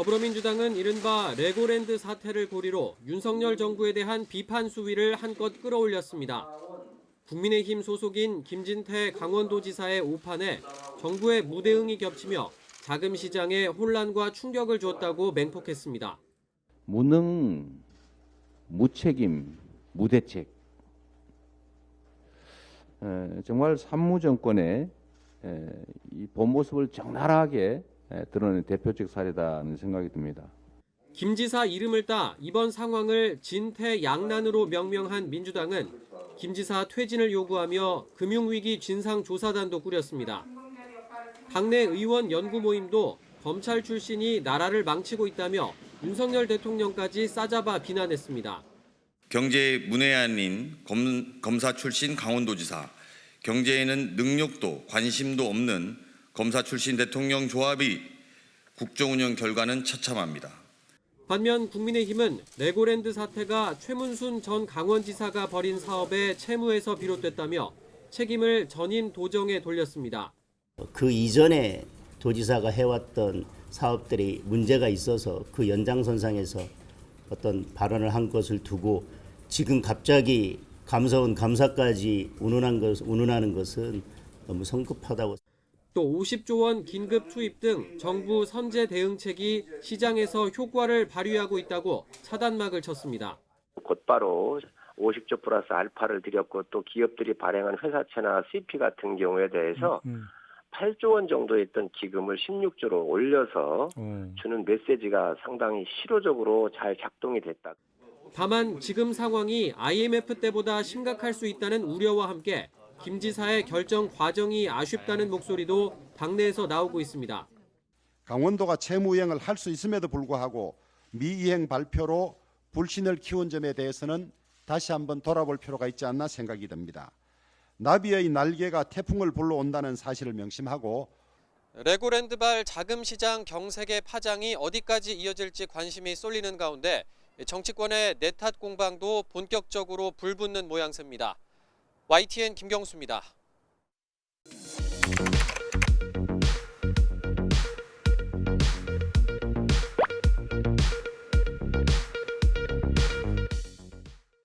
더불어민주당은 이른바 레고랜드 사태를 고리로 윤석열 정부에 대한 비판 수위를 한껏 끌어올렸습니다. 국민의힘 소속인 김진태 강원도지사의 오판에 정부의 무대응이 겹치며 자금 시장에 혼란과 충격을 줬다고 맹폭했습니다. 무능, 무책임, 무대책. 에, 정말 산무 정권의 에, 이본 모습을 적나라하게 에, 드러낸 대표적 사례다는 생각이 듭니다. 김 지사 이름을 따 이번 상황을 진퇴양난으로 명명한 민주당은 김 지사 퇴진을 요구하며 금융위기 진상조사단도 꾸렸습니다. 당내 의원 연구 모임도 검찰 출신이 나라를 망치고 있다며 윤석열 대통령까지 싸잡아 비난했습니다. 경제의 문외한인 검, 검사 출신 강원도지사, 경제에는 능력도 관심도 없는 검사 출신 대통령 조합이 국정운영 결과는 처참합니다. 반면 국민의힘은 레고랜드 사태가 최문순 전 강원지사가 벌인 사업의 채무에서 비롯됐다며 책임을 전임 도정에 돌렸습니다. 그 이전에 도지사가 해왔던 사업들이 문제가 있어서 그 연장선상에서 어떤 발언을 한 것을 두고 지금 갑자기 감사원 감사까지 운운한 것, 운운하는 것은 너무 성급하다고 또 50조 원 긴급 투입 등 정부 선제 대응책이 시장에서 효과를 발휘하고 있다고 차단막을 쳤습니다. 곧바로 50조 플러스 알파를 들였고 또 기업들이 발행한 회사채나 CP 같은 경우에 대해서 8조 원 정도 있던 기금을 16조로 올려서 주는 메시지가 상당히 실효적으로 잘 작동이 됐다. 다만 지금 상황이 IMF 때보다 심각할 수 있다는 우려와 함께 김 지사의 결정 과정이 아쉽다는 목소리도 당내에서 나오고 있습니다. 강원도가 채무이행을 할 수 있음에도 불구하고 미이행 발표로 불신을 키운 점에 대해서는 다시 한번 돌아볼 필요가 있지 않나 생각이 듭니다. 나비의 날개가 태풍을 불러온다는 사실을 명심하고 레고랜드발 자금 시장 경색의 파장이 어디까지 이어질지 관심이 쏠리는 가운데 정치권의 내탓 공방도 본격적으로 불붙는 모양새입니다. YTN 김경수입니다.